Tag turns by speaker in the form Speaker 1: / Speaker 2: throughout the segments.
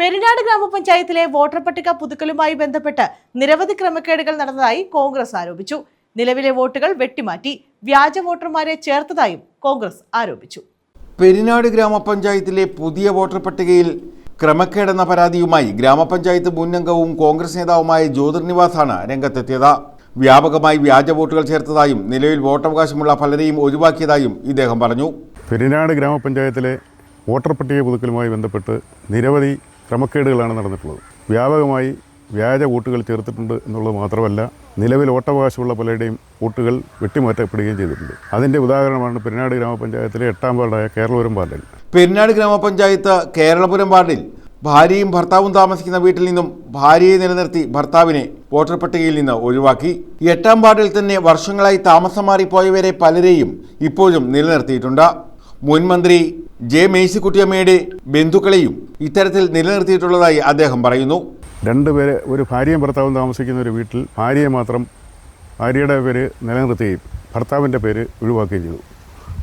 Speaker 1: പെരിനാട് ഗ്രാമപഞ്ചായത്തിലെ വോട്ടർ പട്ടിക പുതുക്കലുമായി ബന്ധപ്പെട്ട് നിരവധി ക്രമക്കേടുകൾ നടന്നതായി കോൺഗ്രസ് ആരോപിച്ചു. നിലവിലെ വോട്ടുകൾ വെട്ടിമാറ്റി വ്യാജ വോട്ടർമാരെ ചേർത്തതായും കോൺഗ്രസ് ആരോപിച്ചു.
Speaker 2: പെരിനാട് ഗ്രാമപഞ്ചായത്തിലെ പുതിയ വോട്ടർ പട്ടികയിൽ ക്രമക്കേടെന്ന പരാതിയുമായി ഗ്രാമപഞ്ചായത്ത് മുൻ അംഗവും കോൺഗ്രസ് നേതാവുമായ ജ്യോതിർനിവാസാണ് രംഗത്തെത്തിയത്. വ്യാപകമായി വ്യാജ വോട്ടുകൾ ചേർത്തതായും നിലവിൽ വോട്ടവകാശമുള്ള പലരെയും ഒഴിവാക്കിയതായും ഇദ്ദേഹം പറഞ്ഞു.
Speaker 3: പെരിനാട് ഗ്രാമപഞ്ചായത്തിലെ വോട്ടർ പട്ടിക പുതുക്കലുമായി ബന്ധപ്പെട്ട് നിരവധി ക്രമക്കേടുകളാണ് നടന്നിട്ടുള്ളത്. വ്യാപകമായി വ്യാജ വോട്ടുകൾ ചേർത്തിട്ടുണ്ട് എന്നുള്ളത് മാത്രമല്ല നിലവിൽ വോട്ടവകാശമുള്ള പലരുടെയും വോട്ടുകൾ വെട്ടിമാറ്റപ്പെടുകയും ചെയ്തിട്ടുണ്ട്. അതിന്റെ ഉദാഹരണമാണ് പെരിനാട് ഗ്രാമപഞ്ചായത്തിലെ എട്ടാം വാർഡായ കേരളപുരം വാർഡിൽ.
Speaker 2: പെരിനാട് ഗ്രാമപഞ്ചായത്ത് കേരളപുരം വാർഡിൽ ഭാര്യയും ഭർത്താവും താമസിക്കുന്ന വീട്ടിൽ നിന്നും ഭാര്യയെ നിലനിർത്തി ഭർത്താവിനെ വോട്ടർ പട്ടികയിൽ നിന്ന് ഒഴിവാക്കി. എട്ടാം വാർഡിൽ തന്നെ വർഷങ്ങളായി താമസം മാറിപ്പോയവരെ പലരെയും ഇപ്പോഴും നിലനിർത്തിയിട്ടുണ്ട്. മുൻ മന്ത്രി ജെ മേഴ്സിക്കുട്ടിയമ്മയുടെ ബന്ധുക്കളെയും ഇത്തരത്തിൽ നിലനിർത്തിയിട്ടുള്ളതായി അദ്ദേഹം പറയുന്നു.
Speaker 3: രണ്ട് പേര് ഒരു ഭാര്യയും ഭർത്താവും താമസിക്കുന്ന ഒരു വീട്ടിൽ ഭാര്യയെ മാത്രം ഭാര്യയുടെ പേര് നിലനിർത്തുകയും ഭർത്താവിന്റെ പേര് ഒഴിവാക്കുകയും ചെയ്തു.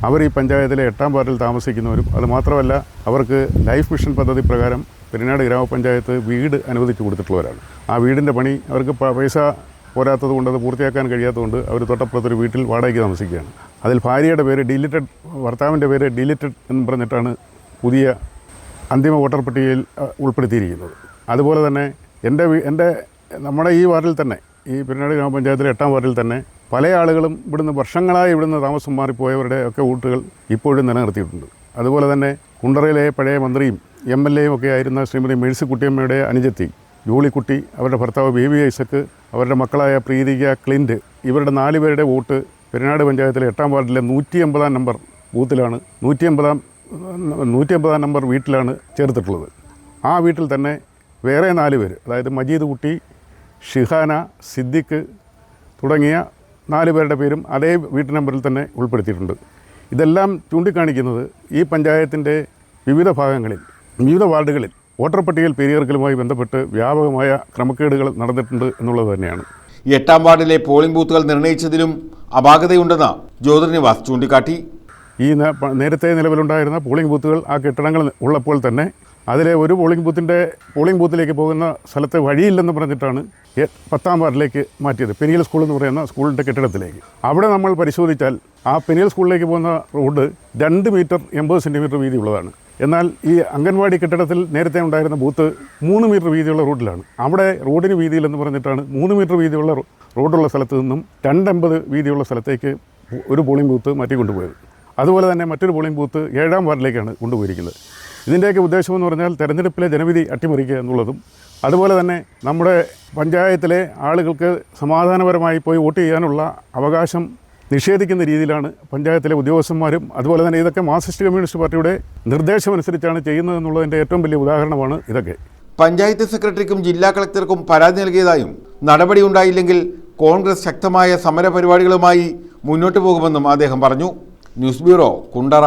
Speaker 3: അവർ ഈ പഞ്ചായത്തിലെ എട്ടാം വാർഡിൽ താമസിക്കുന്നവരും അതുമാത്രമല്ല അവർക്ക് ലൈഫ് മിഷൻ പദ്ധതി പ്രകാരം പെരിനാട് ഗ്രാമപഞ്ചായത്ത് വീട് അനുവദിച്ചു കൊടുത്തിട്ടുള്ളവരാണ്. ആ വീടിന്റെ പണി അവർക്ക് പൈസ പോരാത്തത് കൊണ്ട് അത് പൂർത്തിയാക്കാൻ കഴിയാത്തതുകൊണ്ട് അവർ തൊട്ടപ്പുറത്തൊരു വീട്ടിൽ വാടകയ്ക്ക് താമസിക്കുകയാണ്. അതിൽ ഭാര്യയുടെ പേര് ഡിലീറ്റഡ് ഭർത്താവിന്റെ പേര് ഡിലീറ്റഡ് എന്ന് പറഞ്ഞിട്ടാണ് പുതിയ അന്തിമ വോട്ടർ പട്ടികയിൽ ഉൾപ്പെടുത്തിയിരിക്കുന്നത്. അതുപോലെ തന്നെ എന്റെ എന്റെ നമ്മുടെ ഈ വാർഡിൽ തന്നെ ഈ പെരുന്നാട് ഗ്രാമപഞ്ചായത്തിലെ എട്ടാം വാർഡിൽ തന്നെ പല ആളുകളും ഇവിടുന്ന് വർഷങ്ങളായി ഇവിടുന്ന് താമസം മാറിപ്പോയവരുടെ ഒക്കെ വോട്ടുകൾ ഇപ്പോഴും നിലനിർത്തിയിട്ടുണ്ട്. അതുപോലെ തന്നെ കുണ്ടറയിലെ പഴയ മന്ത്രിയും എം എൽ എയും ഒക്കെ ആയിരുന്ന ശ്രീമതി മേഴ്സിക്കുട്ടിയമ്മയുടെ അനുജത്തി ജൂളിക്കുട്ടി അവരുടെ ഭർത്താവ് ബേബി ഐസക്ക് അവരുടെ മക്കളായ പ്രീതിക ക്ലിന്റ് ഇവരുടെ നാലുപേരുടെ വോട്ട് പെരുന്നാട് പഞ്ചായത്തിലെ എട്ടാം വാർഡിലെ നൂറ്റി എൺപതാം നമ്പർ ബൂത്തിലാണ് നൂറ്റി എൺപതാം നൂറ്റി എൺപതാം നമ്പർ വീട്ടിലാണ് ചേർത്തിട്ടുള്ളത്. ആ വീട്ടിൽ തന്നെ വേറെ നാല് പേര് അതായത് മജീദ് കുട്ടി ഷിഹാന സിദ്ദിഖ് തുടങ്ങിയ നാല് പേരുടെ പേരും അതേ വീട്ടു നമ്പറിൽ തന്നെ ഉൾപ്പെടുത്തിയിട്ടുണ്ട്. ഇതെല്ലാം ചൂണ്ടിക്കാണിക്കുന്നത് ഈ പഞ്ചായത്തിന്റെ വിവിധ ഭാഗങ്ങളിൽ വിവിധ വാർഡുകളിൽ വോട്ടർ പട്ടികയിൽ പേരുകേർക്കലുമായി ബന്ധപ്പെട്ട് വ്യാപകമായ ക്രമക്കേടുകൾ നടന്നിട്ടുണ്ട് എന്നുള്ളത് തന്നെയാണ്.
Speaker 2: എട്ടാം വാർഡിലെ പോളിംഗ് ബൂത്തുകൾ നിർണയിച്ചതിലും അപാകതയുണ്ടെന്ന് ജ്യോതിർനിവാസ് ചൂണ്ടിക്കാട്ടി.
Speaker 3: ഈ നേരത്തെ നിലവിലുണ്ടായിരുന്ന പോളിംഗ് ബൂത്തുകൾ ആ കെട്ടിടങ്ങൾ ഉള്ളപ്പോൾ തന്നെ അതിലെ ഒരു പോളിംഗ് ബൂത്തിന്റെ പോളിംഗ് ബൂത്തിലേക്ക് പോകുന്ന സ്ഥലത്ത് വഴിയില്ലെന്ന് പറഞ്ഞിട്ടാണ് പത്താം വാർഡിലേക്ക് മാറ്റിയത്. പെനിയൽ സ്കൂൾ എന്ന് പറയുന്ന സ്കൂളിന്റെ കെട്ടിടത്തിലേക്ക്. അവിടെ നമ്മൾ പരിശോധിച്ചാൽ ആ പെനിയൽ സ്കൂളിലേക്ക് പോകുന്ന റോഡ് രണ്ട് മീറ്റർ എൺപത് സെന്റിമീറ്റർ വീതിയുള്ളതാണ്. എന്നാൽ ഈ അംഗൻവാടി കെട്ടിടത്തിൽ നേരത്തെ ഉണ്ടായിരുന്ന ബൂത്ത് മൂന്ന് മീറ്റർ വീതിയുള്ള റോഡിലാണ് അവിടെ റോഡിന് വീതിയിലെന്ന് പറഞ്ഞിട്ടാണ് മൂന്ന് മീറ്റർ വീതിയുള്ള റോഡുള്ള സ്ഥലത്ത് നിന്നും രണ്ടമ്പത് വീതിയുള്ള സ്ഥലത്തേക്ക് ഒരു പോളിംഗ് ബൂത്ത് മാറ്റി കൊണ്ടുപോയത്. അതുപോലെ തന്നെ മറ്റൊരു പോളിംഗ് ബൂത്ത് ഏഴാം വാർഡിലേക്കാണ് കൊണ്ടുപോയിരിക്കുന്നത്. ഇതിന്റെയൊക്കെ ഉദ്ദേശമെന്ന് പറഞ്ഞാൽ തെരഞ്ഞെടുപ്പിലെ ജനവിധി അട്ടിമറിക്കുക എന്നുള്ളതും അതുപോലെ തന്നെ നമ്മുടെ പഞ്ചായത്തിലെ ആളുകൾക്ക് സമാധാനപരമായി പോയി വോട്ട് ചെയ്യാനുള്ള അവകാശം നിഷേധിക്കുന്ന രീതിയിലാണ് പഞ്ചായത്തിലെ ഉദ്യോഗസ്ഥന്മാരും അതുപോലെ തന്നെ ഇതൊക്കെ മാർക്സിസ്റ്റ് കമ്മ്യൂണിസ്റ്റ് പാർട്ടിയുടെ നിർദ്ദേശമനുസരിച്ചാണ് ചെയ്യുന്നത് എന്നുള്ളതിന്റെ ഏറ്റവും വലിയ ഉദാഹരണമാണ് ഇതൊക്കെ.
Speaker 2: പഞ്ചായത്ത് സെക്രട്ടറിക്കും ജില്ലാ കളക്ടർക്കും പരാതി നൽകിയതായും നടപടി ഉണ്ടായില്ലെങ്കിൽ കോൺഗ്രസ് ശക്തമായ സമരപരിപാടികളുമായി മുന്നോട്ടു പോകുമെന്നും അദ്ദേഹം പറഞ്ഞു. News bureau Kundara.